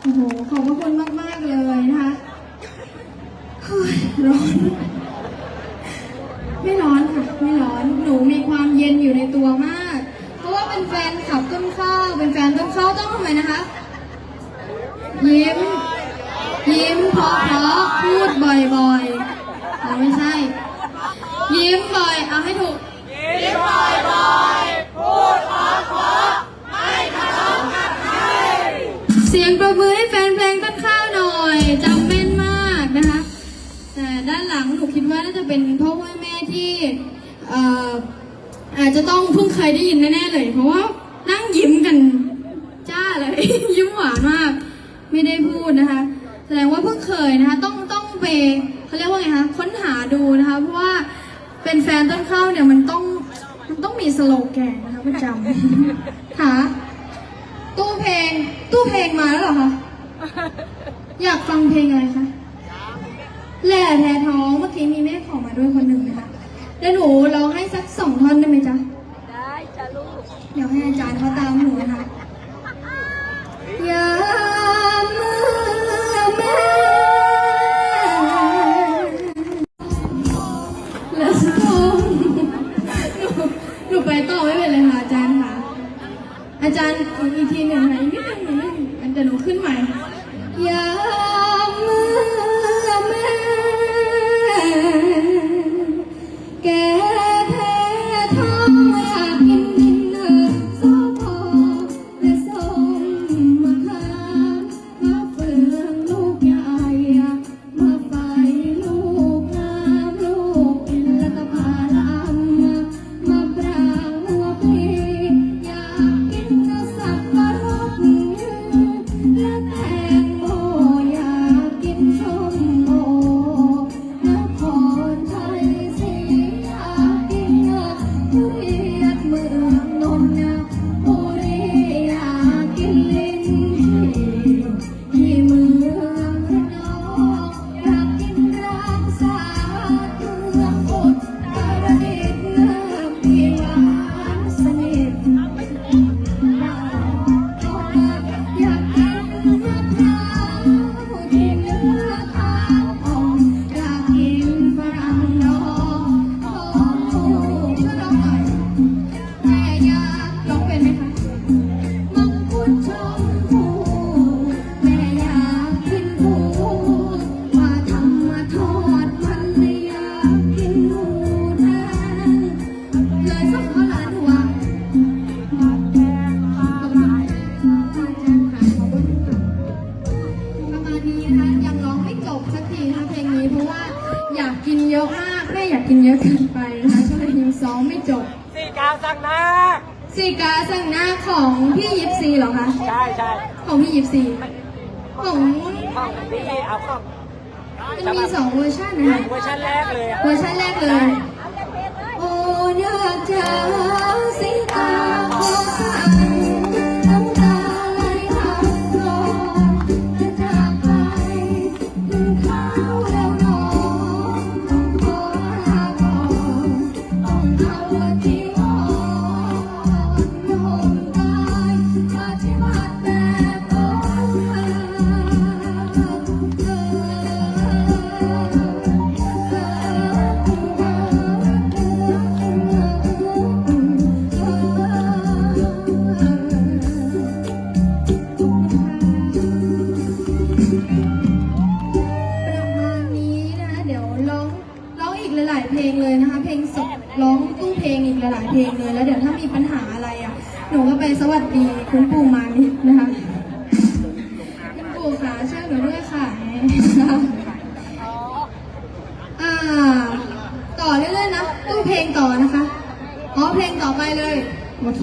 โอ้โห ขอบพระคุณมากๆเลยนะคะเฮ้ยร้อน ไม่ร้อนค่ะ ไม่ร้อน หนูมีความเย็นอยู่ในตัวมาก เพราะว่าเป็นแฟนขับต้นข้าว เป็นแฟนต้นข้าวต้องทำไมนะคะ ยิ้ม ยิ้มเพราะเพราะพูดบ่อยๆอ๋อไม่ใช่ ยิ้มบ่อย เอาให้ถูกเเป็นพ่อว่าแม่ที่เอ่ออาจจะต้องเพิ่งเคยได้ยินแน่ๆเลย เพราะว่านั่งยิ้มกันจ้าเลย ยิ้มหวานมาก ไม่ได้พูดนะคะ แสดงว่าเพิ่งเคยนะคะ ต้องต้องไปเขาเรียกว่าไงคะค้นหาดูนะคะ เพราะว่าเป็นแฟนต้นข้าวเนี่ยมันต้องมันต้องมีสโลแกนนะคะประจำค่ะตู้เพลง ตู้เพลงมาแล้วเหรอคะ อยากฟังเพลงอะไรคะ แหล่แท้ท้องเมื่อกี้มีแม่ขอมาด้วยคนหนึ่งนะคะเดี๋ยวหนูร้องให้สักสองท่อนได้ไหมจ๊ะ ได้จ้ะลูก เดี๋ยวให้อาจารย์เขาตามหนูนะคะยามเมื่อแม่และสงหนูหนูไปต่อไม่เป็นเลยค่ะอาจารย์ค่ะ อาจารย์อีกทีหนึ่งค่ะอีกนิดหนึ่งนิดหนึ่งอันเดี๋ยวหนูขึ้นใหม่ยาม แม่อยากกินเยอะเกินไปนะคะก็เลยยังซ้อมไม่จบสี่กาสั่งนะสีกาสั่งหน้าของพี่ยิปซีเหรอคะใช่ใช่ของพี่ยิปซีของห้องพี่เอาห้องมันมีสองเวอร์ชันนะคะเวอร์ชันแรกเลยอะเวอร์ชันแรกเลย โอ้ยากจะ หลาย ๆ เพลงเลยนะคะ เพลงสดร้องตู้เพลงอีกหลาย ๆ เพลงเลย แล้วเดี๋ยวถ้ามีปัญหาอะไรอะ หนูก็ไปสวัสดีคุณปู่มานิดนะคะคุณปู่คะช่วยหนูด้วยค่ะอ่า ต่อเรื่อย ๆ นะ ตู้เพลงต่อนะคะ อ๋อ เพลงต่อไปเลย โอเค